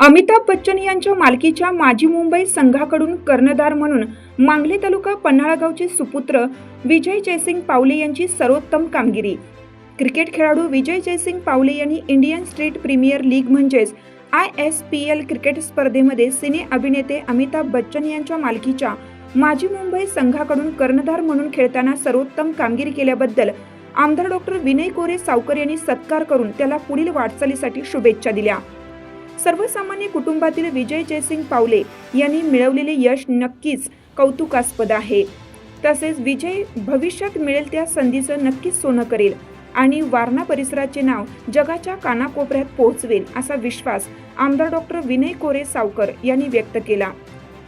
अमिताभ बच्चन यांच्या मालकीच्या माजी मुंबई संघाकडून कर्णधार म्हणून मांगली तालुका पन्हाळागावचे सुपुत्र विजय जयसिंग पावले यांची सर्वोत्तम कामगिरी. क्रिकेट खेळाडू विजय जयसिंग पावले यांनी इंडियन स्ट्रीट प्रीमियर लीग म्हणजेच I S P L cricket स्पर्धेमध्ये सिने अभिनेते अमिताभ बच्चन यांच्या मालकीच्या माजी मुंबई संघाकडून कर्णधार म्हणून खेळताना सर्वोत्तम कामगिरी केल्याबद्दल आमदार डॉक्टर विनय कोरे सावकर यांनी सत्कार करून त्याला पुढील वाटचालीसाठी शुभेच्छा दिल्या. सर्वसामान्य कुटुंबातील विजय जयसिंग पावले यांनी मिळवलेले यश नक्कीच कौतुकास्पद आहे. तसेच विजय भविष्यात मिळेल त्या संधीचं नक्कीच सोनं करेल. आणि वारणा परिसराचे नाव जगाच्या कानाकोपऱ्यात पोहोचवेल असा विश्वास आमदार डॉक्टर विनय कोरे सावकर यांनी व्यक्त केला.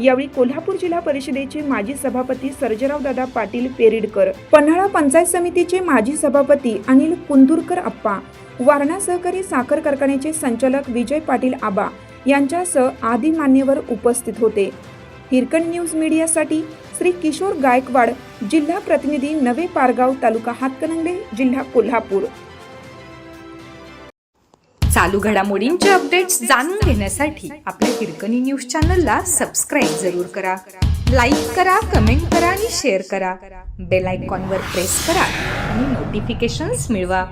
यावेळी कोल्हापूर जिल्हा परिषदेचे माजी सभापती सर्जराव दादा पाटील पेरिडकर पन्हाळा पंचायत समितीचे माजी सभापती अनिल कुंदुरकर अप्पा वारणा सहकारी साखर कारखान्याचे संचालक विजय पाटील आबा यांच्यासह आदी मान्यवर उपस्थित होते. हिरकण न्यूज मीडियासाठी श्री किशोर गायकवाड जिल्हा प्रतिनिधी नवे पारगाव तालुका हातकणंगले जिल्हा कोल्हापूर. चालू घडामोडींचे अपडेट्स जाणून घेण्यासाठी आपल्या हिरकणी न्यूज चॅनलला सबस्क्राईब जरूर करा. लाईक करा कमेंट करा आणि शेअर करा. बेल आयकॉनवर प्रेस करा आणि नोटिफिकेशन्स मिळवा.